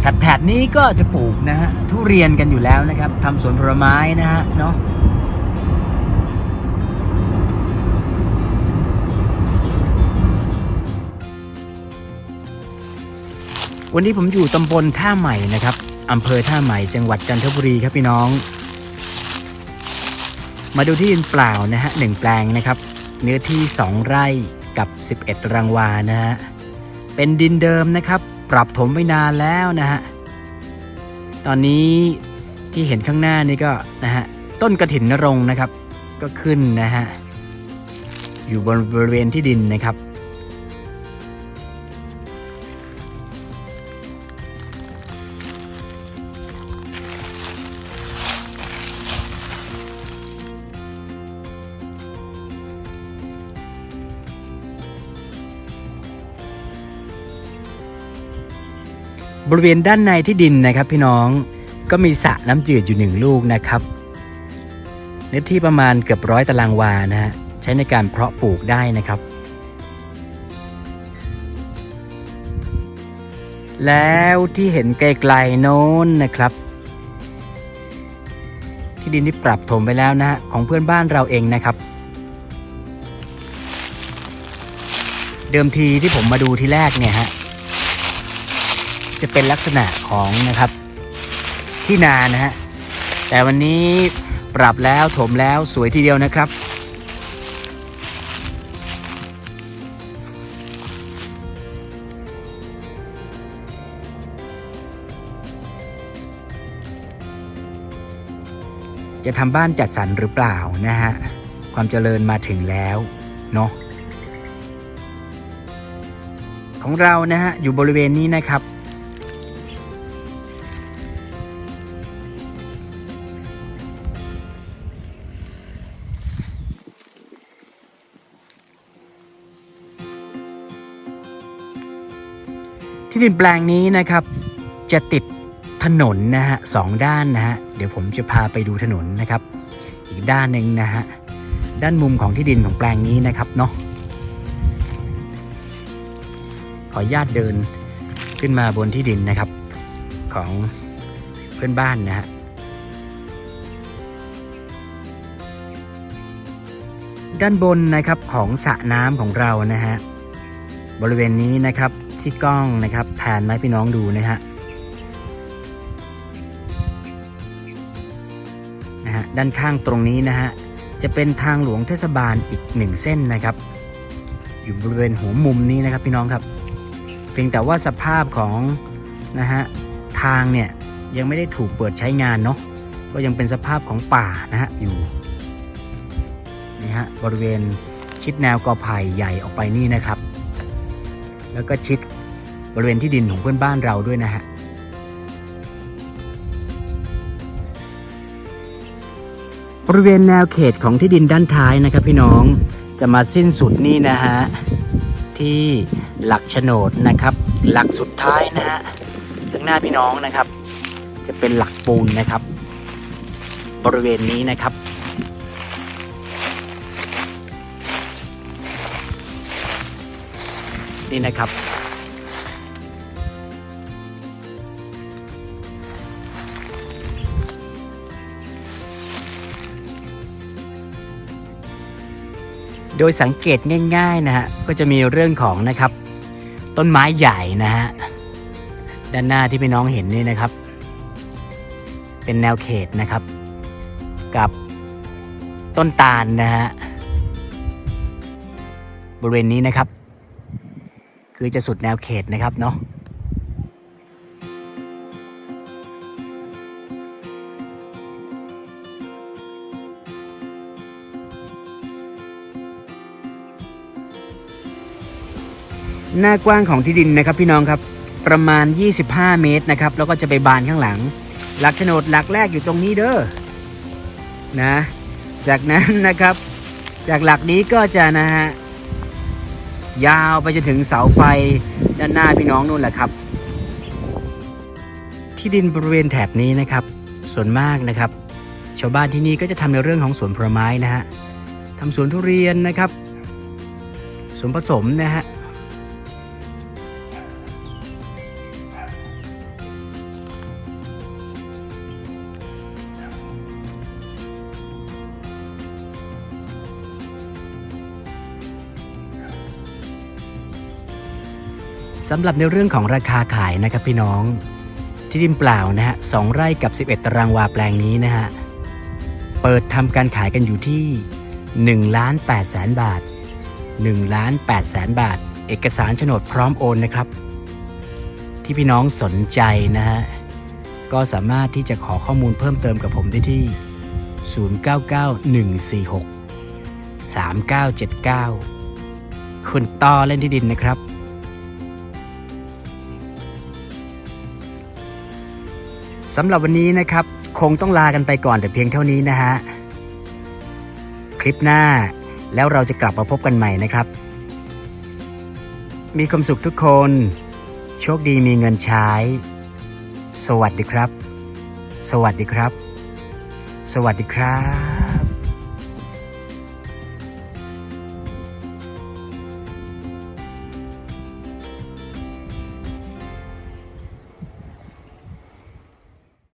แถบนี้ก็จะปลูกนะฮะทุเรียนกันอยู่แล้วนะครับทำสวนผลไม้นะฮะเนาะวันนี้ผมอยู่ตำบลท่าใหม่นะครับอำเภอท่าใหม่จังหวัดจันทบุรีครับพี่น้อง มาดูที่ดินเปล่านะฮะหนึ่งแปลงนะครับ เนื้อที่ 2 ไร่กับ 11 ตารางวานะฮะเป็นดินเดิมนะครับ ปรับถมไปนานแล้วนะฮะ ตอนนี้ที่เห็นข้างหน้านี่ก็นะฮะต้นกระถินนรงนะครับ ก็ขึ้นนะฮะอยู่บนบริเวณที่ดินนะครับ บริเวณด้านในที่ดินนะครับพี่น้องก็มีสระน้ำจืดอยู่หนึ่งลูกนะครับเนื้อที่ประมาณเกือบร้อยตารางวานะฮะใช้ในการเพาะปลูกได้นะครับ แล้วที่เห็นไกลๆโน้นนะครับ ที่ดินที่ปรับถมไปแล้วนะฮะของเพื่อนบ้านเราเองนะครับ เดิมทีที่ผมมาดูที่แรกเนี่ยฮะ จะเป็นลักษณะของนะครับที่นานะฮะแต่วันนี้ปรับแล้วถมแล้วสวยทีเดียวนะครับ จะทำบ้านจัดสรรหรือเปล่านะฮะ ความเจริญมาถึงแล้วเนาะของเรานะฮะอยู่บริเวณนี้นะครับ ที่ดินแปลงนี้นะครับ จะติดถนนนะฮะสองด้านนะฮะเดี๋ยวผมจะพาไปดูถนนนะครับ อีกด้านหนึ่งนะฮะด้านมุมของที่ดินของแปลงนี้นะครับเนาะขออนุญาตเดินขึ้นมาบนที่ดินนะครับ ของเพื่อนบ้านนะฮะด้านบนนะครับของสระน้ำของเรานะฮะบริเวณนี้นะครับ ที่กล้องนะครับแผนมาให้พี่น้องดูนะฮะนะฮะด้านข้างตรงนี้นะฮะจะเป็นทางหลวงเทศบาลอีกหนึ่งเส้นนะครับ อยู่บริเวณหัวมุมนี้นะครับพี่น้องครับ เพียงแต่ว่าสภาพของนะฮะทางเนี่ยยังไม่ได้ถูกเปิดใช้งานเนาะก็ยังเป็นสภาพของป่านะฮะอยู่นี่ฮะบริเวณชิดแนวกอไผ่ใหญ่ออกไปนี่นะครับ แล้วก็ชิดบริเวณที่ดินของเพื่อนบ้านเราด้วยนะฮะบริเวณแนวเขตของที่ดินด้านท้ายนะครับ พี่น้องจะมาสิ้นสุดนี่นะฮะที่หลักโฉนดนะครับ หลักสุดท้ายนะฮะข้างหน้าพี่น้องนะครับ จะเป็นหลักปูนนะครับ บริเวณนี้นะครับ นี่นะครับ โดยสังเกตง่าย ๆ นะฮะ ก็จะมีเรื่องของนะครับ ต้นไม้ใหญ่นะฮะ ด้านหน้าที่พี่น้องเห็นนี่นะครับ เป็นแนวเขตนะครับ กับต้นตาลนะฮะบริเวณนี้นะครับ คือจะสุดแนวเขตนะครับเนาะหน้ากว้างของที่ดินนะครับพี่น้องครับประมาณ 25 เมตรนะครับแล้วก็จะไปบานข้างหลัง หลักโฉนดหลักแรกอยู่ตรงนี้เด้อนะ จากนั้นนะครับ จากหลักนี้ก็จะนะฮะ ยาวไปจนถึงเสาไฟด้านหน้าพี่น้องนู่นแหละครับ ที่ดินบริเวณแถบนี้นะครับ ส่วนมากนะครับ ชาวบ้านที่นี่ก็จะทำในเรื่องของสวนผลไม้นะฮะทำสวนทุเรียนนะครับสวนผสมนะฮะ สำหรับในเรื่องของราคาขายนะครับพี่น้อง ที่ดินเปล่านะฮะสองไร่กับ 11 ตารางวาแปลงนี้นะฮะ เปิดทำการขายกันอยู่ที่1ล้าน8แสนบาท1ล้าน8แสนบาท เอกสารโฉนดพร้อมโอนนะครับ ที่พี่น้องสนใจนะฮะ ก็สามารถที่จะขอข้อมูลเพิ่มเติมกับผมได้ที่ 099146 3979 คุณต่อเล่นที่ดินนะครับ สำหรับวันนี้นะครับ คงต้องลากันไปก่อนแต่เพียงเท่านี้นะฮะ คลิปหน้าแล้วเราจะกลับมาพบกันใหม่นะครับ มีความสุขทุกคน โชคดีมีเงินใช้ สวัสดีครับ สวัสดีครับ สวัสดีครับ